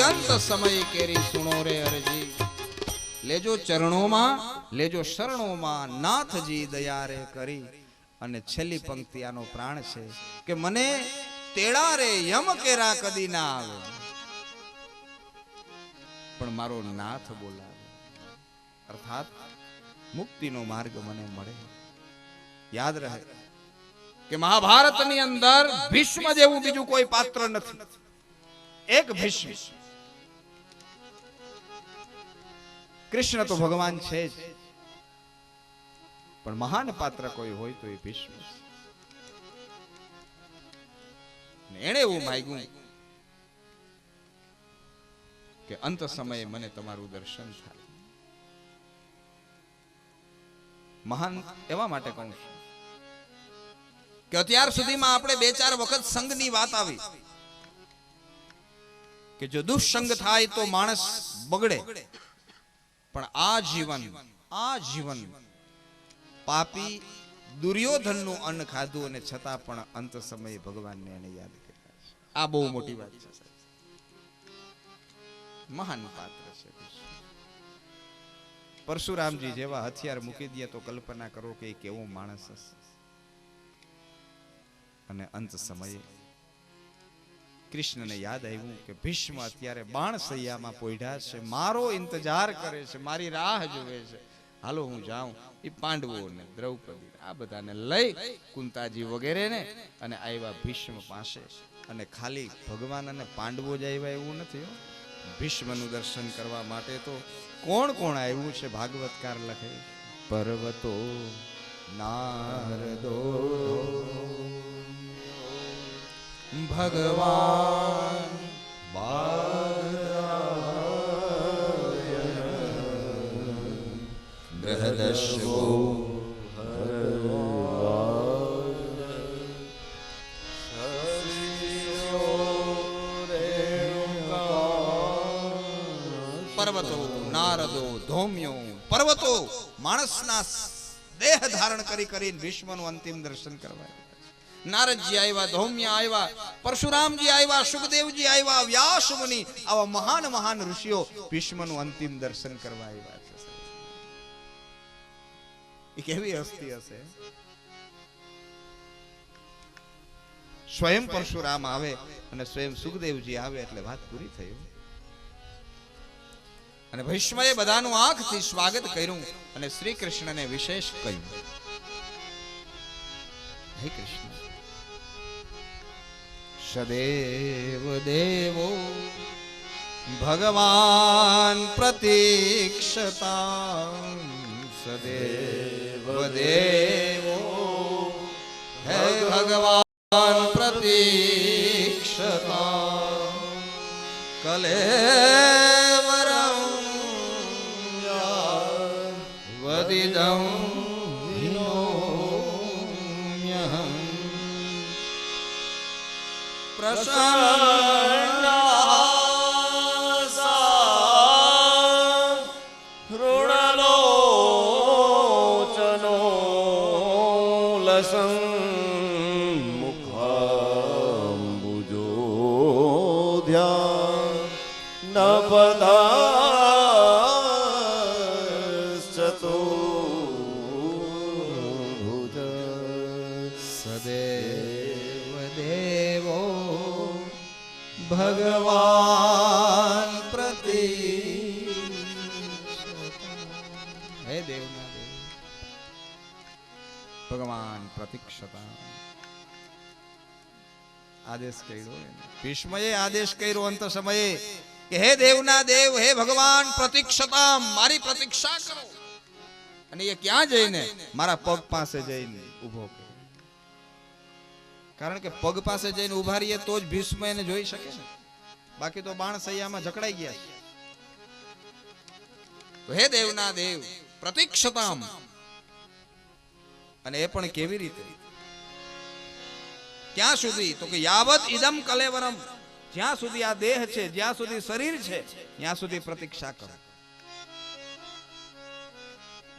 અંત સમય કેરી સુણો રે અરજી. લેજો ચરણોમાં, લેજો શરણોમાં નાથજી દયા રે કરી. અને છેલ્લી પંક્તિ આનો પ્રાણ છે કે મને તેડા રે યમ કેરા કદી ના આવે. પણ મારો નાથ બોલાવે. અર્થાત મુક્તિનો માર્ગ મને મળે. યાદ રહે કે મહાભારતની અંદર ભીષ્મ જેવું બીજું કોઈ પાત્ર નથી. એક ભીષ્મ. કૃષ્ણ તો ભગવાન છે જ. પણ મહાન પાત્ર કોઈ હોય તો એ ભીષ્મ. એણે એવું માગ્યું કે અંત સમયે મને તમારું દર્શન થાય. મહાન એવા માટે કહું છું કે અત્યાર સુધીમાં આપણે બે ચાર વખત સંઘની વાત આવી કે જો દુઃસંગ થાય તો માણસ બગડે. પણ આ જીવન આ જીવન પાપી દુર્યોધનનું અન્ન ખાધું અને છતાં પણ અંત સમયે ભગવાનને એને યાદ કર્યા આ બહુ મોટી વાત છે. મહાન પાત્ર છે પરશુરામજી જેવા હથિયાર મૂકી દે તો કલ્પના કરો કે કેવો માણસ હશે. અને અંત સમયે કૃષ્ણને યાદ આવ્યું કે ભીષ્મ અત્યારે બાણ સૈયામાં પોઢ્યા છે. મારો ઇંતજાર કરે છે, મારી રાહ જોવે છે. હાલો, હું જાઉં એ પાંડવોને દ્રૌપદી, આ બધાને લઈ કુંતાજી વગેરેને અને આવ્યા ભીષ્મ પાસે. અને ખાલી ભગવાન અને પાંડવો જ આવ્યા એવું નથી. ભીષ્મનું દર્શન કરવા માટે તો કોણ કોણ આવ્યું છે ભાગવતકાર લખે? પર્વતો, નારદો. ભગવાન બૃહદશ્વો પર્વતો, નારદો, ધૌમ્યો, પર્વતો, માણસના દેહ ધારણ કરી કરીને વિશ્વનું અંતિમ દર્શન કરવા. નારદજી આવ્યા ધૌમ્ય આવ્યા પરશુરામજી આવ્યા સુખદેવજી આવ્યા વ્યાસ મુનિ આવા મહાન મહાન ઋષિઓ ભીષ્મનું અંતિમ દર્શન કરવા આવ્યા કેવી હસ્તી હશે. સ્વયં પરશુરામ આવે અને સ્વયં સુખદેવજી આવે એટલે વાત પૂરી થઈ અને ભીષ્મએ બધાનું આંખથી સ્વાગત કર્યું અને શ્રી કૃષ્ણને વિશેષ કહ્યું. હે કૃષ્ણ. સદેવ દેવો ભગવાન પ્રતીક્ષતા સદેવ દેવો હે ભગવાન પ્રતીક્ષતા કલેવરં ભગવાન પ્રતિ. હે દેવના દેવ ભગવાન પ્રતિક્ષતા. આદેશ કર્યો ભીષ્મએ આદેશ કર્યો અંત સમયે કે હે દેવના દેવ હે ભગવાન પ્રતિક્ષતા, મારી પ્રતીક્ષા કરો. અને એ ક્યાં જઈને, મારા પગ પાસે જઈને ઊભો કર્યો. કારણ કે પગ પાસે જઈને ઊભા રહીએ તો જ ભીષ્મ એને જોઈ શકે ને બાકી તો બાણ સૈયામાં જકડાઈ ગયા હે દેવના દેવ, પ્રતિક્ષતામ. અને એ પણ કેવી રીતે? ક્યાં સુધી? તો કે યાવત ઇદમ કલેવરમ. જ્યાં સુધી આ દેહ છે, જ્યાં સુધી શરીર છે, ત્યાં સુધી પ્રતીક્ષા કરો.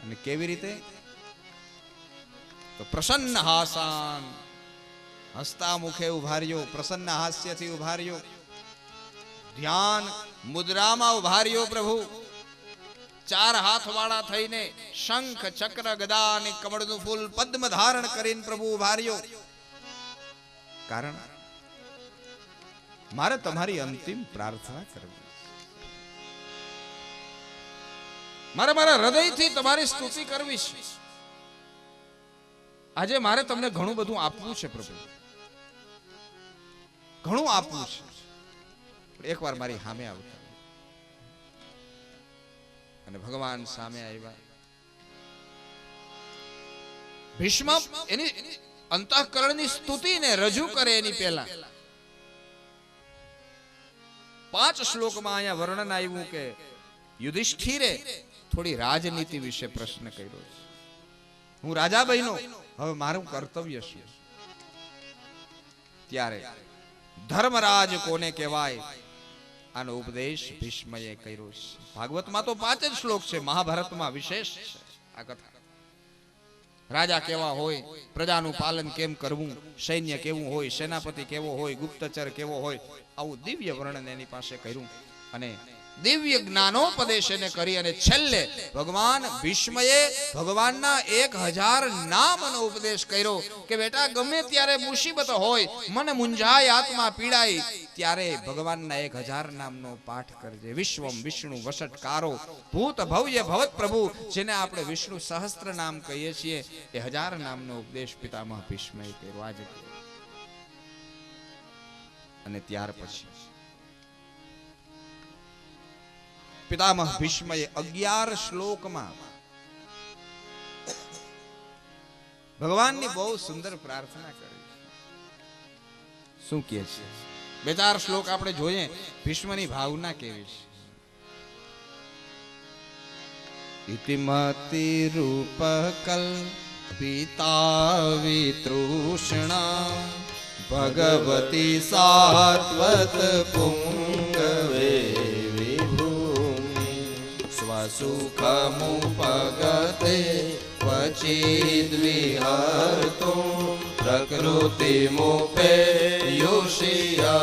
અને કેવી રીતે? તો પ્રસન્ન હાસાન. હસતા મુખે ઊભા પ્રસન્ન હાસ્યથી ઊભા ધ્યાન મુદ્રામાં ઉભાર્યો પ્રભુ. ચાર હાથ વાળા થઈને શંખ, ચક્ર, ગદા અને કમળનું ફૂલ પદ્મ ધારણ કરીને પ્રભુ ઉભાર્યો. કારણ મારે તમારી અંતિમ પ્રાર્થના કરવી. મારે મારા હૃદયથી તમારી સ્તુતિ કરવી છે. આજે મારે તમને ઘણું બધું આપવું છે પ્રભુ. ઘણું આપવું છે. એકવાર મારી સામે આવતા. અને ભગવાન સામે આવ્યા. ભીષ્મ એની અંતઃકરણની સ્તુતિને રજૂ કરે એની પહેલા. પાંચ શ્લોકમાં અહીંયા વર્ણન આવ્યું કે યુધિષ્ઠિરે થોડી રાજનીતિ વિશે પ્રશ્ન કર્યો છે. હું રાજા બહેનો હવે મારું કર્તવ્ય છે. ત્યારે ધર્મરાજ કોને કહેવાય? આનો ઉપદેશ ભીષ્મએ કર્યો છે. ભાગવતમાં તો પાંચ જ શ્લોક છે, મહાભારતમાં વિશેષ છે આ કથા. રાજા કેવા હોય, પ્રજાનું પાલન કેમ કરવું, સૈન્ય કેવું હોય, સેનાપતિ કેવો હોય, ગુપ્તચર કેવો હોય, આવું દિવ્ય વર્ણન એની પાસે કર્યું. અને દિવ્ય જ્ઞાનોપદેશ એને કરી અને છેલ્લે ભગવાન ભીષ્મએ ભગવાનના એક હજાર નામનો ઉપદેશ કર્યો કે, બેટા, ગમે ત્યારે મુસીબત હોય, મને મુંજાય, આત્મા પીડાય, ત્યારે ભગવાનના એક હજાર નામનો પાઠ કરજે. વિશ્વમ વિષ્ણુ વસટકારો, ભૂત ભવ્ય ભવત પ્રભુ, જેને આપણે વિષ્ણુ સહસ્ત્ર નામ કહીએ છીએ, એ હજાર નામનો ઉપદેશ પિતામહ ભીષ્મએ કર્યો. આજે અને ત્યાર પછી પિતામહ ભીષ્મએ અગિયાર શ્લોકમાં ભગવાનની બહુ સુંદર પ્રાર્થના કરી શું કહે છે? બે ચાર શ્લોક આપણે જોઈએ, ભીષ્મની ભાવના કેવી છે? ઇતિમતિ રૂપકલ પિતા વિતૃષ્ણા ભગવતી સાત્વત પુંગવે સ્વસુખમુપગતે ક્વચિદ્વિહર્તુ પ્રકૃતિમુપે યુષિય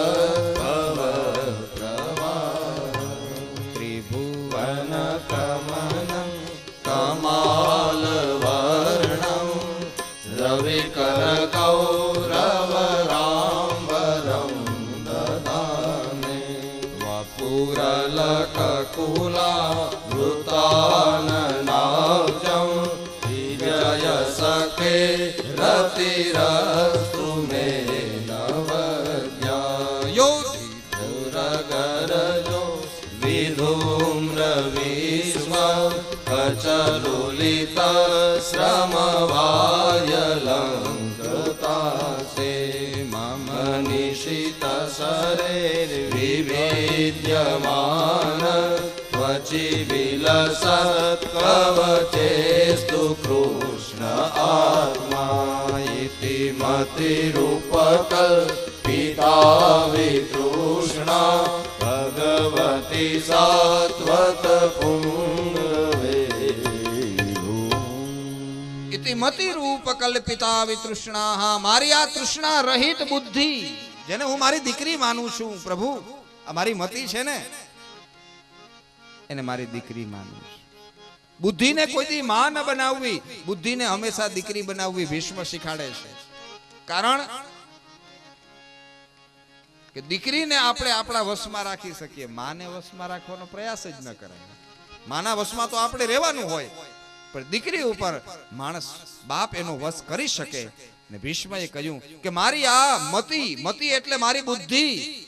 વિધૂમ્ર વિશ્વ કચરુલિત શ્રમવાયલંકૃતાસે મમ નિશિત શરેર વિવેદ્યમાન ત્વચિ વિલસત કવચેસ્તુ કૃષ્ણ આત્મા ઇતિ મતિરૂપકલ્પિતા વિતૃષ્ણા ભગવતી સાત્વત પુંગવે ઇતિ મતિ રૂપ કલ્પિતા વિતૃષ્ણા મારી આ તૃષ્ણા રહિત બુદ્ધિ જેને હું મારી દીકરી માનું છું પ્રભુ આ મારી મતિ છે ને એને મારી દીકરી માનું છું. બુદ્ધિને કોઈ દી માં ન બનાવવી બુદ્ધિને હંમેશા દીકરી બનાવવી ભીષ્મ શીખાડે છે. કારણ કે દીકરીને આપણે આપણા વશમાં રાખી શકીએ. માને વશમાં રાખવાનો પ્રયાસ જ ન કરાય. માના વશમાં તો આપણે રહેવાનું હોય. પણ દીકરી ઉપર માણસ બાપ એનો વશ કરી શકે. ને ભીષ્મએ કહ્યું કે મારી આ મતિ મતિ એટલે મારી બુદ્ધિ.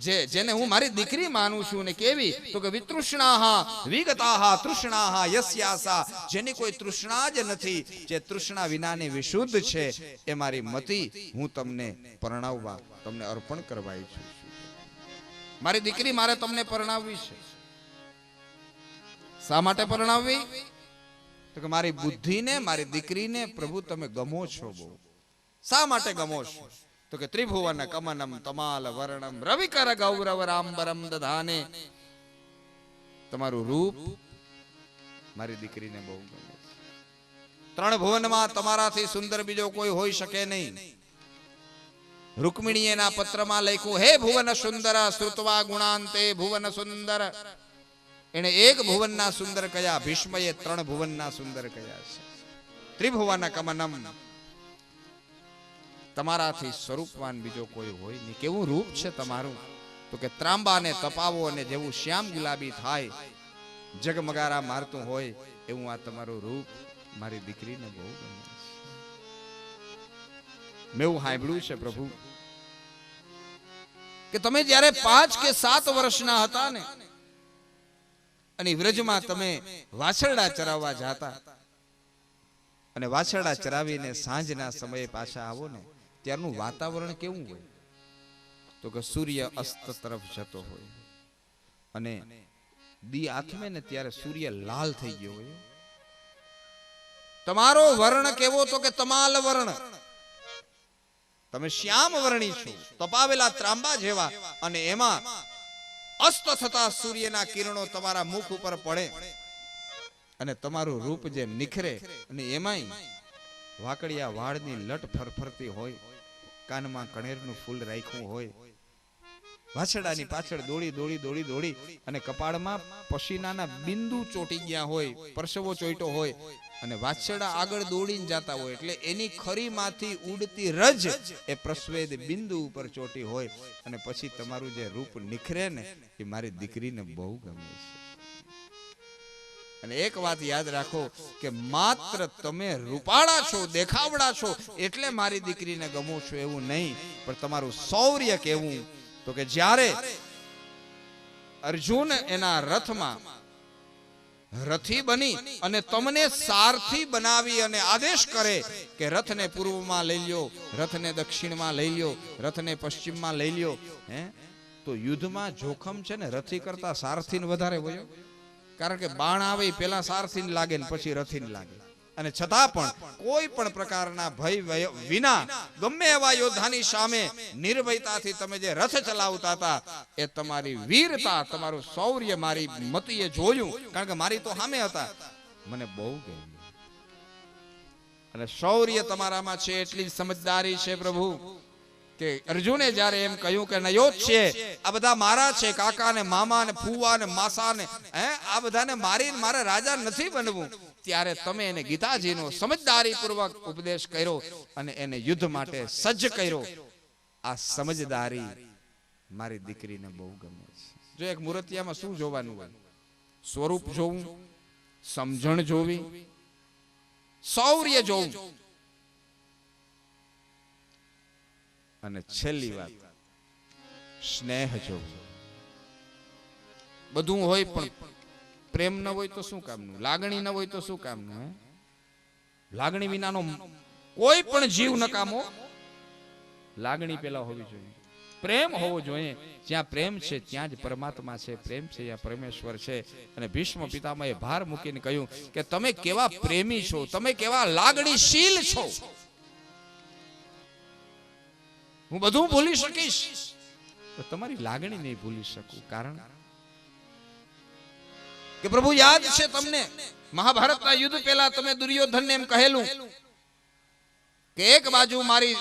જે જેને હું મારી દીકરી માનું છું ને કેવી? તો કે વિતૃષ્ણાહા. વિગતાહા તૃષ્ણાહા યસ્યાસા. જેની કોઈ તૃષ્ણા જ નથી જે તૃષ્ણા વિનાની વિશુદ્ધ છે એ મારી મતિ હું તમને પરણાવવા તમને અર્પણ કરવા ઈચ્છું છું. મારી દીકરી મારે તમને પરણાવવી છે. શા માટે પરણાવવી? તો કે મારી બુદ્ધિને મારી દીકરીને પ્રભુ તમે ગમો છો બહુ. શા માટે ગમો છો? તો કે ત્રિભુવન કમનમ તમાલ વર્ણમ રવિકર ગૌરવ રામબરમ દધાને તમારું રૂપ મારી દીકરીને બહુ ગમે. ત્રણ ભુવનમાં તમારાથી સુંદર બીજો કોઈ હોઈ શકે નહીં રૂકમિણીએ એના પત્રમાં લખ્યું હે ભુવન સુંદર શ્રુતવા ગુણાંતે ભુવન સુંદર એને એક ભુવનના સુંદર કયા ભીષ્મએ ત્રણ ભુવનના સુંદર કયા છે ત્રિભુવન કમનમ તમારાથી સ્વરૂપવાન બીજો કોઈ હોય નહીં. કેવું રૂપ છે તમારું? તો કે ત્રાંબાને તપાવો અને જેવું શ્યામ ગુલાબી થાય, જગમગારા મારતું હોય, એવું આ તમારું રૂપ મારી દીકરીને બહુ ગમે મેં સાંભળ્યું છે પ્રભુ, કે તમે જ્યારે પાંચ કે સાત વર્ષના હતા ને, અને વ્રજમાં તમે વાછરડા ચરાવવા જાતા, અને વાછરડા ચરાવીને સાંજના સમયે પાછા આવો ને ત્યારનું વાતાવરણ કેવું હોય? તો કે સૂર્ય અસ્ત તરફ જતો હોય. અને દી આથમે ને ત્યારે સૂર્ય લાલ થઈ ગયો હોય. તમારો વર્ણ કેવો તો કે તમાલ વર્ણ? તમે શ્યામ વર્ણી છો, તપાવેલા ત્રાંબા જેવા, અને એમાં અસ્ત થતા સૂર્યના કિરણો તમારા મુખ ઉપર પડે. અને તમારું રૂપ જે નિખરે, અને એમાંય વાકડિયા વાળની લટ ફરફરતી હોય. કાનમાં કણેરનું ફૂલ રાખ્યું હોય. વાછડાની પાછળ દોડી દોડી દોડી દોડી અને કપાળમાં પસીનાના બિંદુ ચોટી ગયા હોય, પરસેવો ચોઈટો હોય અને વાછડા આગળ દોડીને જતા હોય એટલે એની ખરીમાંથી ઉડતી રજ એ પ્રસ્વેદ બિંદુ ઉપર ચોટી હોય અને પછી તમારું જે રૂપ નિખરે ને એ મારી દીકરીને બહુ ગમે છે. અને એક વાત યાદ રાખો કે માત્ર તમે રૂપાળા છો, દેખાવડા છો, એટલે મારી દીકરીને ગમો છો એવું નહીં પણ તમારું શૌર્ય કેવું તો કે જ્યારે અર્જુન એના રથમાં રથી બની અને તમને સારથી બનાવી અને આદેશ કરે કે રથને પૂર્વમાં લઈ લ્યો, રથને દક્ષિણમાં લઈ લ્યો, રથને પશ્ચિમમાં લઈ લ્યો, હે તો યુદ્ધમાં જોખમ છે ને રથી કરતા સારથી વધારે હોય. કારણ કે બાણ આવે પેલા સારથીને લાગે ને પછી રથીને લાગે. અને છતાં પણ કોઈ પણ પ્રકારના ભય વિના ગમે એવા યોદ્ધાની સામે નિર્ભયતાથી તમે જે રથ ચલાવતા હતા, એ તમારી વીરતા, તમારું શૌર્ય મારી મતીએ જોયું. કારણ કે મારી તો સામે હતા. મને બહુ ગમ્યું. અને શૌર્ય તમારામાં છે એટલી સમજદારી છે પ્રભુ. કે અર્જુને જ્યારે એમ કહ્યું કે નયો છે, આ બધા મારા છે કાકા ને મામા ને ફુવા ને માસા ને હે, આ બધાને મારી મારે રાજા નથી બનવું. ત્યારે તમે એને ગીતાજીનો સમજદારીપૂર્વક ઉપદેશ કર્યો અને એને યુદ્ધ માટે સજ્જ કર્યો. આ સમજદારી મારી દીકરીને બહુ ગમે છે. જો એક મૂર્તિયામાં શું જોવાનું હોય? સ્વરૂપ જોવું, સમજણ જોવી, શૌર્ય જોવું. અને છેલ્લી વાત, સ્નેહ જોવો. બધું હોય પણ પ્રેમ ન હોય તો શું કામનું? લાગણી ન હોય તો શું કામનું લાગણી વિનાનો કોઈ પણ જીવ નકામો લાગણી પેલા હોવી જોઈએ. પ્રેમ હોવો જોઈએ. જ્યાં પ્રેમ છે, ત્યાં જ પરમાત્મા છે. પ્રેમ છે, ત્યાં પરમેશ્વર છે. અને ભીષ્મ પિતામહે ભાર મૂકીને કહ્યું કે તમે કેવા પ્રેમી છો, તમે કેવા લાગણીશીલ છો? હું બધું ભૂલી શકીશ. તો તમારી લાગણી નહીં ભૂલી શકું કારણ કે પ્રભુ યાદ છે તમને. મહાભારતના યુદ્ધ પહેલા તમે દુર્યોધનને એમ કહેલું કે એક બાજુ મારી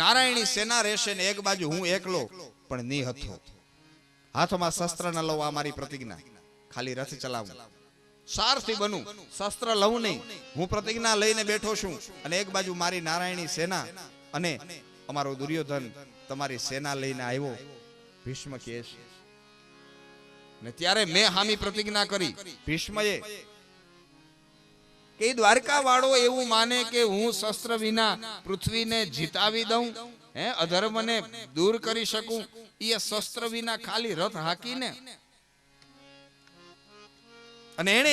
નારાયણી સેના રહેશે ને એક બાજુ હું એકલો પણ ની હતો હાથમાં શસ્ત્ર ન લઉં આ મારી પ્રતિજ્ઞા. ખાલી રથ ચલાવું. સારથી બનું. શસ્ત્ર લઉં નહીં. હું પ્રતિજ્ઞા લઈને બેઠો છું અને એક બાજુ મારી નારાયણી સેના અને અમારો દુર્યોધન તમારી સેના લઈને આવ્યો. ભીષ્મ કહે છે, ને ત્યારે મેં હામી પ્રતિજ્ઞા કરી. ભીષ્મએ, કે દ્વારકા વાળો એવું માને કે હું શસ્ત્ર વિના પૃથ્વીને જીતાવી દઉં, હે, અધર્મને દૂર કરી શકું એ શસ્ત્ર વિના ખાલી રથ હાકીને? અને એને